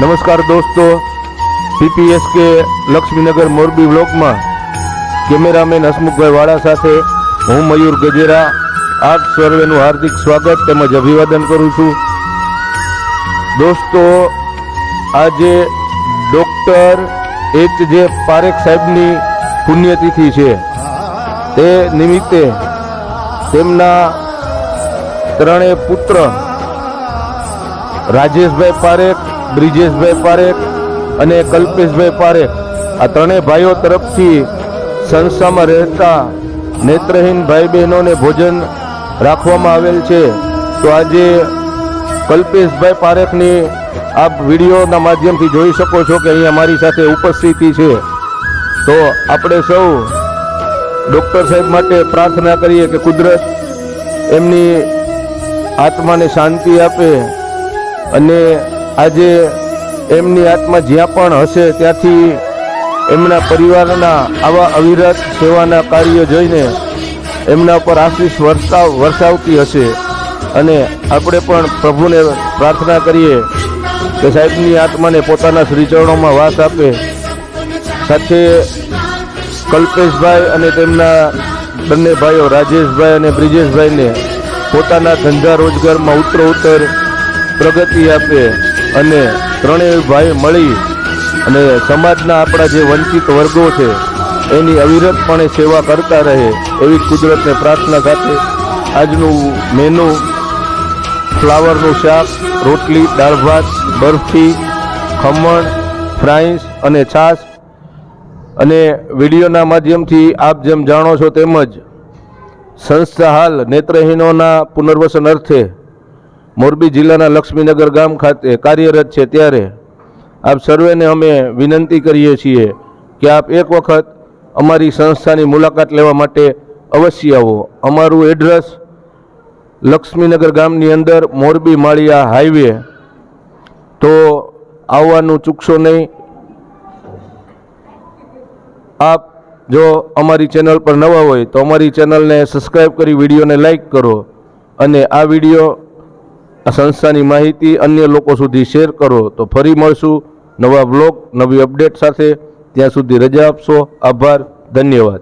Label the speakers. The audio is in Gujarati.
Speaker 1: નમસ્કાર દોસ્તો. પીપીએસકે લક્ષ્મીનગર મોરબી બ્લોકમાં કેમેરામેન હસમુખભાઈ વાળા સાથે હું મયુર ગજેરા. આપ સર્વેનું હાર્દિક સ્વાગત તેમજ અભિવાદન કરું છું. દોસ્તો, આજે ડૉક્ટર એચ જે પારેખ સાહેબની પુણ્યતિથિ છે. તે નિમિત્તે તેમના ત્રણેય પુત્ર રાજેશભાઈ પારેખ બ્રિજેશભાઈ પારેખ અને કલ્પેશભાઈ પારેખ. આ ત્રણેય ભાઈઓ તરફથી સંસ્થામાં રહેતા નેત્રહીન ભાઈ બહેનોને ભોજન રાખવામાં આવેલ છે. તો આજે કલ્પેશભાઈ પારેખની આપ વિડીયોના માધ્યમથી જોઈ શકો છો કે અહીંયા મારી સાથે ઉપસ્થિતિ છે. તો આપણે સૌ ડૉક્ટર સાહેબ માટે પ્રાર્થના કરીએ કે કુદરત એમની આત્માને શાંતિ આપે અને આજે એમની આત્મા જ્યાં પણ હશે ત્યાંથી એમના પરિવારના આવા અવિરત સેવાના કાર્યો જોઈને એમના ઉપર આશીષ વરસાવ વરસાવતી હશે. અને આપણે પણ પ્રભુને પ્રાર્થના કરીએ કે સાહેબની આત્માને પોતાના શ્રીચરણોમાં વાસ આપે. સાથે કલ્પેશભાઈ અને તેમના બંને ભાઈઓ રાજેશભાઈ અને બ્રિજેશભાઈને પોતાના ધંધા રોજગારમાં ઉત્તરોત્તર પ્રગતિ આપે. અને ત્રણેય ભાઈ મળી અને સમાજના આપણા જે વંચિત વર્ગો છે, એની અવિરતપણે સેવા કરતા રહે એવી કુદરતને પ્રાર્થના સાથે આજનું મેનુ, ફ્લાવરનું શાક, રોટલી, દાળ ભાત, બરફી, ખમણ, ફ્રાઈસ અને છાશ અને વિડીયોના માધ્યમથી આપ જેમ જાણો છો તેમજ સંસ્થા હાલ નેત્રહીનોના પુનર્વસન અર્થે મોરબી જિલ્લાના લક્ષ્મીનગર ગામ ખાતે કાર્યરત છે ત્યારે આપ સર્વેને અમે વિનંતી કરીએ છીએ કે આપ એક વખત અમારી સંસ્થાની મુલાકાત લેવા માટે અવશ્ય આવો. અમારું એડ્રેસ લક્ષ્મીનગર ગામની અંદર મોરબી માળિયા હાઈવે. તો આવવાનું ચૂકશો નહીં. આપ જો અમારી ચેનલ પર નવા હોય તો અમારી ચેનલને સબસ્ક્રાઈબ કરી, વિડીયોને લાઈક કરો અને આ વીડિયો સંસ્થાની માહિતી અન્ય લોકો સુધી શેર કરો તો ફરી મળશું નવા બ્લોગ, નવી અપડેટ સાથે. ત્યાં સુધી રજા આપશો. આભાર. ધન્યવાદ.